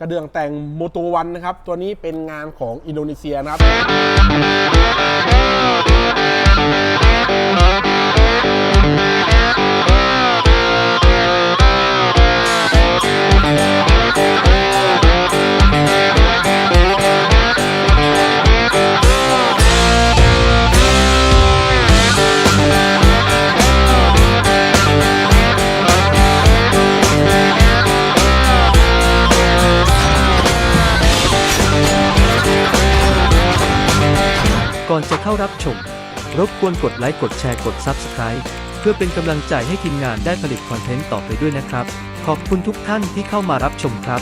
กระเดื่องแต่งโมโตวันนะครับ ตัวนี้เป็นงานของอินโดนีเซียนะครับ ก่อนจะเข้ารับชม รบกวนกดไลค์ กดแชร์ กด Subscribe เพื่อเป็นกำลังใจให้ทีมงานได้ผลิตคอนเทนต์ต่อไปด้วยนะครับ ขอบคุณทุกท่านที่เข้ามารับชมครับ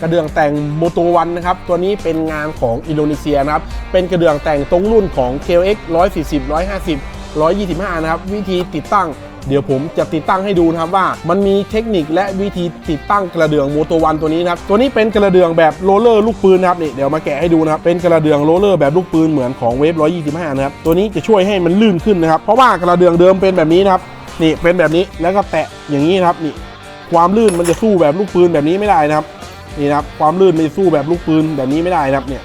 กระเดื่องแต่งโมโตวันนะครับ ตัวนี้เป็นงานของอินโดนีเซียนะครับ เป็นกระเดื่องแต่งตรงรุ่นของ KX 140 150 125 นะครับ วิธีติดตั้ง เดี๋ยวผมจะติดตั้งให้ดูนะครับว่า มันมีเทคนิคและวิธีติดตั้งกระเดื่องโมโตวันตัวนี้นะครับตัวนี้เป็นกระเดื่องแบบโรลเลอร์ลูกปืนนะครับนี่เดี๋ยวมาแกะให้ดูนะครับเป็นกระเดื่องโรลเลอร์แบบลูกปืนเหมือนของเวฟ125นะครับตัวนี้จะช่วยให้มันลื่นขึ้นนะครับเพราะว่ากระเดื่องเดิมเป็นแบบนี้นะครับนี่เป็นแบบนี้แล้วก็แตะอย่างนี้นะครับนี่ความลื่นมันจะสู้แบบลูกปืนแบบนี้ไม่ได้นะครับนี่นะครับความลื่นมันจะสู้แบบลูกปืนแบบนี้ไม่ได้นะครับเนี่ย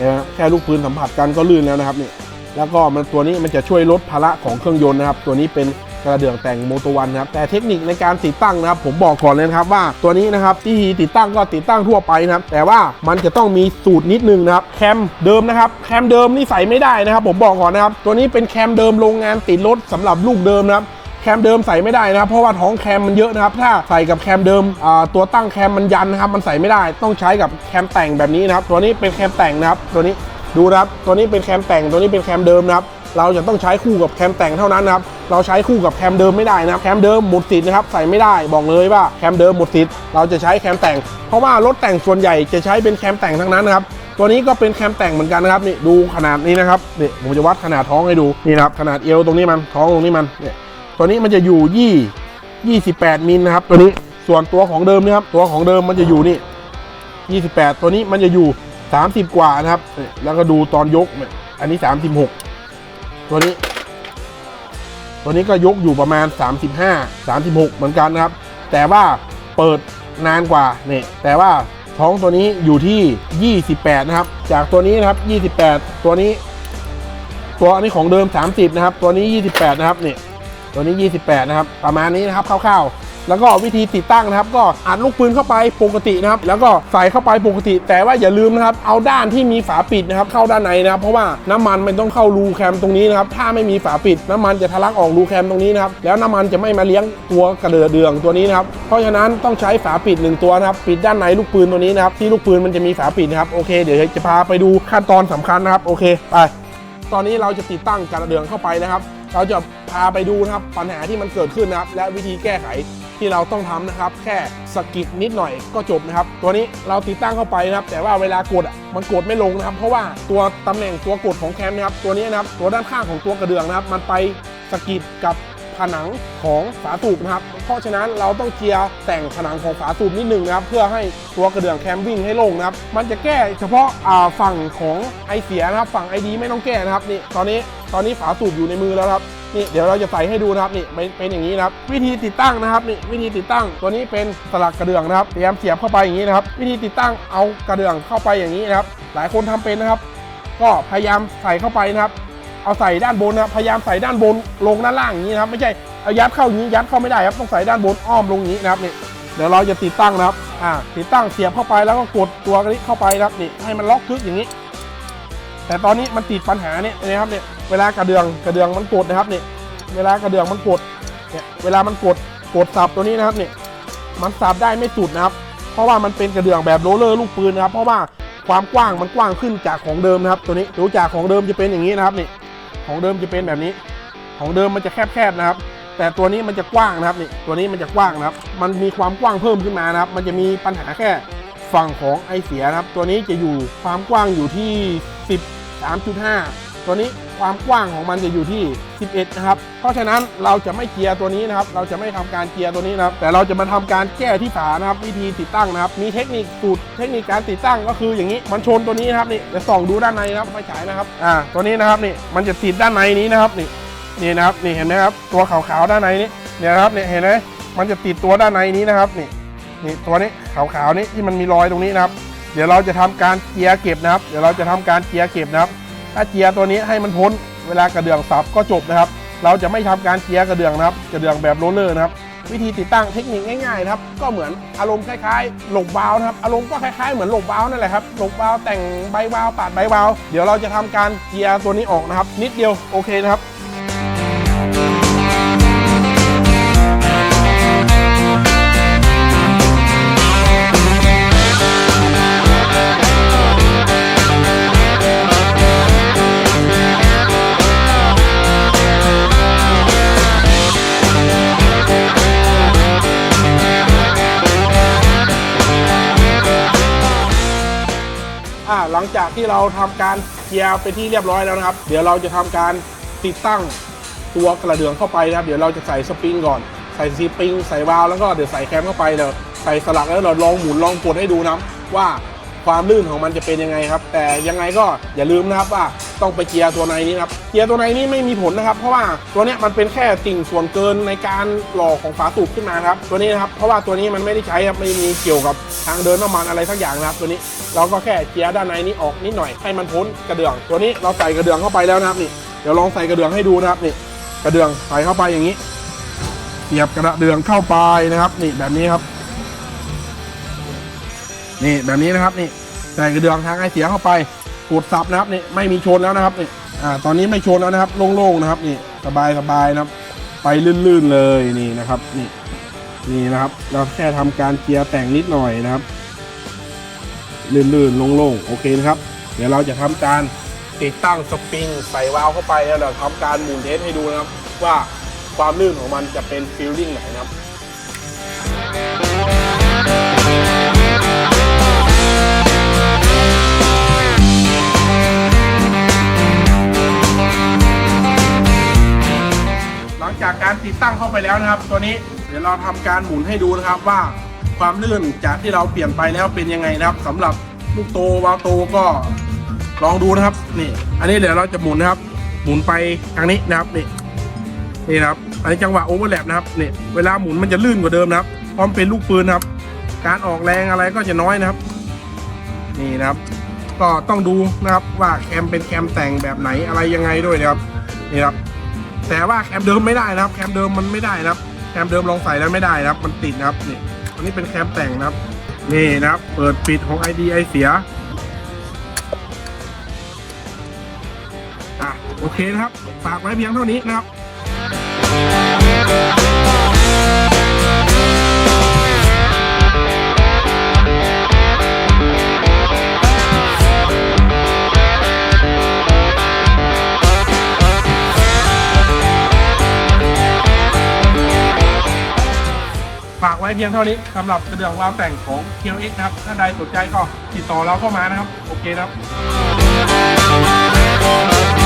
นไหมครับแค่ลูกปืนสัมผัสกันก็ลื่นแล้วนะครับนี่แล้วก็มันตัวนี้มันจะช่วยลดภาระของเครื่องยนต์นะครับ ตัวนี้เป็น กระเดื่องแต่งโมโตวันนะครับแต่เทคนิคในการติดตั้งนะครับ ผมบอกก่อนเลยนะครับว่าตัวนี้นะครับที่ติดตั้งก็ติดตั้งทั่วไปนะครับแต่ว่ามันจะต้องมีสูตรนิดนึงนะครับแคมเดิมนะครับแคมเดิมนี่ใส่ไม่ได้นะครับ ผมบอกก่อนนะครับตัวนี้เป็นแคมเดิมโรงงานติดรถสำหรับลูกเดิมนะครับแคมเดิมใส่ไม่ได้นะครับเพราะว่าท้องแคมมันเยอะนะครับถ้าใส่กับแคมเดิมตัวตั้งแคมมันยันนะครับมันใส่ไม่ได้ต้องใช้กับแคมแต่งแบบนี้นะครับตัวนี้เป็นแคมแต่งนะครับตัวนี้ดูนะครับตัวนี้เป็นแคมแต่งตัวนี้เป็นแคมเดิมนะครับ เราจะต้องใช้คู่กับแคมแต่งเท่านั้นนะครับเราใช้คู่กับแคมเดิมไม่ได้นะครับแคมเดิมหมดสิทธิ์นะครับใส่ไม่ได้บอกเลยว่าแคมเดิมหมดสิทธิ์เราจะใช้แคมแต่ง เพราะว่ารถแต่งส่วนใหญ่จะใช้เป็นแคมแต่งทั้งนั้นนะครับตัวนี้ก็เป็นแคมแต่งเหมือนกันนะครับนี่ดูขนาดนี้นะครับนี่ผมจะวัดขนาดท้องให้ดูนี่นะครับขนาดเอวตรงนี้มันท้องตรงนี้มันเนี่ยตัวนี้มันจะอยู่ยี่ยี่สิบแปดมิลนะครับตัวนี้ส่วนตัวของเดิมนะครับตัวของเดิมมันจะอยู่นี่ยี่สิบแปดตัวนี้มันจะอยู่สามสิบกว่านะครับ แล้วก็ดูตอนยก อันนี้สามสิบหก ตัวนี้ ตัวนี้ก็ยกอยู่ประมาณ 35 36 เหมือนกันนะครับ แต่ว่าเปิดนานกว่าเนี่ยแต่ว่าท้องตัวนี้อยู่ที่ 28 นะครับ จากตัวนี้นะครับ 28 ตัวนี้ ตัวอันนี้ของเดิม 30 นะครับ ตัวนี้ 28 นะครับเนี่ยตัวนี้ 28 นะครับ ประมาณนี้นะครับคร่าวๆ แล้วก็วิธีติดตั้งนะครับ ก็อัดลูกปืนเข้าไปปกตินะครับ แล้วก็ใส่เข้าไปปกติ แต่ว่าอย่าลืมนะครับ เอาด้านที่มีฝาปิดนะครับ เข้าด้านในนะครับ เพราะว่าน้ำมันมันต้องเข้ารูแคมตรงนี้นะครับ ถ้าไม่มีฝาปิด น้ำมันจะทะลักออกรูแคมตรงนี้นะครับ แล้วน้ำมันจะไม่มาเลี้ยงตัวกระเดือเดืองตัวนี้นะครับ เพราะฉะนั้นต้องใช้ฝาปิดหนึ่งตัวนะครับ ปิดด้านในลูกปืนตัวนี้นะครับ ที่ลูกปืนมันจะมีฝาปิดนะครับ โอเค เดี๋ยวจะพาไปดูขั้นตอนสำคัญนะครับ โอเค ไป ตอนนี้เราจะติดตั้งกระเดื่องเข้าไปนะครับ เราจะพาไปดูนะครับปัญหาที่มันเกิดขึ้นนะครับ และวิธีแก้ไข ที่เราต้องทำนะครับ แค่สกิดนิดหน่อยก็จบนะครับ ตัวนี้เราติดตั้งเข้าไปนะครับ แต่ว่าเวลากดอะมันกดไม่ลงนะครับ เพราะว่าตัวตำแหน่งตัวกดของแคมนะครับตัวนี้นะครับตัวด้านข้างของตัวกระเดื่องนะครับ มันไปสกิดกับผนังของฝาสูบนะครับ เพราะฉะนั้นเราต้องเจียร์แต่งผนังของฝาสูบนิดหนึ่งนะครับ เพื่อให้ตัวกระเดื่องแคมวิ่งให้ลงนะครับ มันจะแก้เฉพาะาฝั่งของไอเสียนะครับ ฝั่งไอดีไม่ต้องแก้นะครับนี่ตอนนี้ตอนนี้ฝาสูบอยู่ในมือแล้วครับ นี่เดี๋ยวเราจะใส่ให้ดูนะครับนี่เป็นเป็นอย่างนี้นะครับวิธีติดตั้งนะครับนี่วิธีติดตั้งตัวนี้เป็นสลักกระเดื่องนะครับเตรียมเสียบเข้าไปอย่างนี้นะครับ วิธีติดตั้งเอากระเดื่องเข้าไปอย่างนี้นะครับ หลายคนทำเป็นนะครับ ก็พยายามใส่เข้าไปนะครับ เอาใส่ด้านบนนะครับพยายามใส่ด้านบนลงด้านล่างอย่างนี้นะครับ ไม่ใช่เอายัดเข้าอย่างนี้ยัดเข้าไม่ได้ครับต้องใส่ด้านบนอ้อมลงอย่างนี้นะครับนี่เดี๋ยวเราจะติดตั้งนะครับอ่าติดตั้งเสียบเข้าไปแล้วก็กดตัวนี้เข้าไปนะครับนี่ให้มันล็อกทึกอย่างนี้ แต่ตอนนี้มันติดปัญหาเนี่ยนะครับเนี่ย เวลากระเดืองกระเดืองมันกดนะครับเนี่ยเวลากระเดืองมันกดเนี่ยเวลามันกดกดสับตัวนี้นะครับเนี่ยมันสับได้ไม่สุดนะครับ เพราะว่ามันเป็นกระเดืองแบบโรลเลอร์ลูกปืนนะครับ เพราะว่าความกว้างมันกว้างขึ้นจากของเดิมนะครับ ตัวนี้ดูจากของเดิมจะเป็นอย่างนี้นะครับนี่ของเดิมจะเป็นแบบนี้ ของเดิมมันจะแคบๆนะครับ แต่ตัวนี้มันจะกว้างนะครับนี่ตัวนี้มันจะกว้างนะครับ มันมีความกว้างเพิ่มขึ้นมานะครับ มันจะมีปัญหาแค่ฝั่งของไอเสียนะครับ ตัวนี้จะอยู่ความกว้างอยู่ที่ 13.5 ตัวนี้ ความกว้างของมันจะอยู่ที่ 11 นะครับ เพราะฉะนั้นเราจะไม่เกียร์ตัวนี้นะครับ เราจะไม่ทำการเกียร์ตัวนี้นะครับ แต่เราจะมาทำการแก้ที่ฝานะครับ วิธีติดตั้งนะครับ มีเทคนิคสูตรเทคนิคการติดตั้งก็คืออย่างนี้ มันชนตัวนี้นะครับนี่จะส่องดูด้านในนะครับไม่ฉายนะครับ อ่า ตัวนี้นะครับนี่ มันจะติดด้านในนี้นะครับนี่ นี่นะครับ นี่เห็นไหมครับ ตัวขาวๆด้านในนี้ เนี่ยครับเนี่ยเห็นไหมมันจะติดตัวด้านในนี้นะครับ นี่ นี่ตัวนี้ขาวๆนี้ที่มันมีรอยตรงนี้นะครับ เดี๋ยวเราจะทำการเจียร์เก็บนะครับ เดี๋ยวเราจะทำการเจียร์เก็บนะครับ ถ้าเจียตัวนี้ให้มันพ้นเวลากระเดื่องสับก็จบนะครับ เราจะไม่ทำการเจียกระเดื่องนะครับกระเดื่องแบบโรลเลอร์นะครับวิธีติดตั้งเทคนิคง่ายๆนะครับ ก็เหมือนอารมณ์คล้ายๆ หลบบาล์วนะครับ อารมณ์ก็คล้ายๆเหมือนหลบบาล์วนั่นแหละครับหลบบาล์วแต่งใบวาวปาดใบวาว เดี๋ยวเราจะทำการเจียตัวนี้ออกนะครับ นิดเดียวโอเคนะครับ จากที่เราทำการเคลียร์ไปที่เรียบร้อยแล้วนะครับ เดี๋ยวเราจะทำการติดตั้งตัวกระเดื่องเข้าไปนะครับ เดี๋ยวเราจะใส่สปริงก่อน ใส่สปริงใส่วาล์วแล้วก็เดี๋ยวใส่แคมเข้าไปเดี๋ยวใส่สลักแล้วเราลองหมุนลองกดให้ดูนะว่า ความลื่นของมันจะเป็นยังไงครับ แต่ยังไงก็อย่าลืมนะครับว่าต้องไปเจียร์ตัวในนี้ครับเจียร์ตัวในนี้ไม่มีผลนะครับ เพราะว่าตัวเนี้ยมันเป็นแค่ติ่งส่วนเกินในการหล่อของฝาสูบขึ้นมาครับตัวนี้นะครับเพราะว่าตัวนี้มันไม่ได้ใช้ครับไม่มีเกี่ยวกับทางเดินน้ำมันอะไรสักอย่างนะครับตัวนี้เราก็แค่เจียร์ด้านในนี้ออกนิดหน่อยให้มันพ้นกระเดื่อง ตัวนี้เราใส่กระเดื่องเข้าไปแล้วนะครับนี่เดี๋ยวลองใส่กระเดื่องให้ดูนะครับนี่กระเดื่องใส่เข้าไปอย่างนี้เสียบกระเดื่องเข้าไปนะครับ นี่แบบนี้ครับ นี่แบบนี้นะครับนี่ใส่กระเดื่องทางไอเสียเข้าไปกดซับนะครับนี่ไม่มีชนแล้วนะครับนี่อ่าตอนนี้ไม่ชนแล้วนะครับโล่งๆนะครับนี่สบายสบายนะครับ ไปลื่นๆเลยนี่นะครับนี่นี่นะครับ เราแค่ทำการเจียร์แต่งนิดหน่อยนะครับ ลื่นๆโล่งๆโอเคนะครับ เดี๋ยวเราจะทำการติดตั้งสปริงใส่วาล์วเข้าไปแล้วเราทำการหมุนเทสให้ดูนะครับ ว่าความลื่นของมันจะเป็นฟิลลิ่งไหนนะครับ ลังจากการติดตั้งเข้าไปแล้วนะครับ ตัวนี้เดี๋ยวเราทำการหมุนให้ดูนะครับว่าความลื่นจากที่เราเปลี่ยนไปแล้วเป็นยังไงนะครับสำหรับลูกโตวาวโตก็ลองดูนะครับนี่ อันนี้เดี๋ยวเราจะหมุนนะครับ หมุนไปทางนี้นะครับนี่นี่นะครับ อันนี้จังหวะโอเวอร์แลปนะครับนี่เวลาหมุนมันจะลื่นกว่าเดิมนะครับเพราะมันเป็นลูกปืนนะครับ การออกแรงอะไรก็จะน้อยนะครับ นี่นะครับ ก็ต้องดูนะครับว่าแคมเป็นแคมแต่งแบบไหนอะไรยังไงด้วยนะครับนี่ครับ แต่ว่าแคมเดิมไม่ได้นะครับ แคมเดิมมันไม่ได้นะครับ แคมเดิมลองใส่แล้วไม่ได้นะครับ มันติดนะครับนี่อันนี้เป็นแคมแต่งนะครับ นี่นะครับ เปิดปิดของ ID ไอเสียอะโอเคนะครับ ฝากไว้เพียงเท่านี้นะครับ เพียงเท่านี้สำหรับกระเดื่องวาวแต่งของ KLX นะครับถ้าใดสนใจก็ติดต่อเราเข้ามานะครับ โอเคนะครับ